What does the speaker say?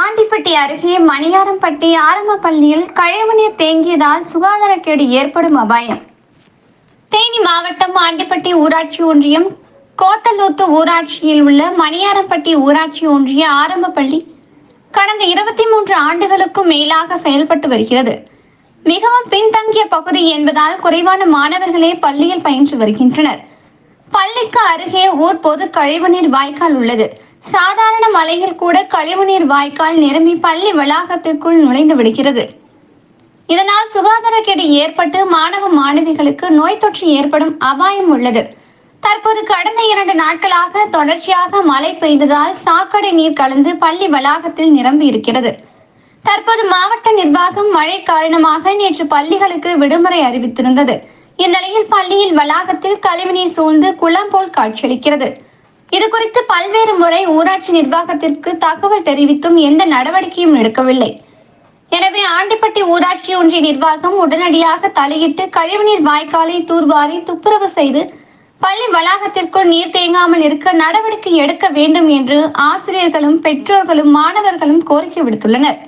ஆண்டிப்பட்டி அருகே மணியாரம்பட்டி ஆரம்ப பள்ளியில் கழிவுநீர் தேங்கியதால் சுகாதாரக்கேடு ஏற்படும் அபாயம். தேனி மாவட்டம் ஆண்டிப்பட்டி ஊராட்சி ஒன்றியம் கோத்தலூத்து ஊராட்சியில் உள்ள மணியாரம்பட்டி ஊராட்சி ஒன்றிய ஆரம்ப பள்ளி கடந்த இருபத்தி மூன்று ஆண்டுகளுக்கும் மேலாக செயல்பட்டு வருகிறது. மிகவும் பின்தங்கிய பகுதி என்பதால் குறைவான மாணவர்களே பள்ளியில் பயின்று வருகின்றனர். பள்ளிக்கு அருகே ஊர் பொது கழிவுநீர் வாய்க்கால் உள்ளது. சாதாரண மழையில் கூட கழிவுநீர் வாய்க்கால் நிரம்பி பள்ளி வளாகத்திற்குள் நுழைந்து விடுகிறது. இதனால் சுகாதாரக்கேடு ஏற்பட்டு மாணவ மாணவிகளுக்கு நோய் தொற்று ஏற்படும் அபாயம் உள்ளது. தற்போது கடந்த இரண்டு நாட்களாக தொடர்ச்சியாக மழை பெய்ததால் சாக்கடை நீர் கலந்து பள்ளி வளாகத்தில் நிரம்பி இருக்கிறது. தற்போது மாவட்ட நிர்வாகம் மழை காரணமாக நேற்று பள்ளிகளுக்கு விடுமுறை அறிவித்திருந்தது. இந்நிலையில் பள்ளியில் வளாகத்தில் கழிவுநீர் சூழ்ந்து குளம் போல் காட்சியளிக்கிறது. இது குறித்து பல்வேறு முறை ஊராட்சி நிர்வாகத்திற்கு தகவல் தெரிவித்தும் எந்த நடவடிக்கையும் எடுக்கவில்லை. எனவே ஆண்டிப்பட்டி ஊராட்சி ஒன்றிய நிர்வாகம் உடனடியாக தலையிட்டு கழிவுநீர் வாய்க்காலை தூர்வாரி துப்புரவு செய்து பள்ளி வளாகத்திற்குள் நீர் தேங்காமல் இருக்க நடவடிக்கை எடுக்க வேண்டும் என்று ஆசிரியர்களும் பெற்றோர்களும் மாணவர்களும் கோரிக்கை விடுத்துள்ளனர்.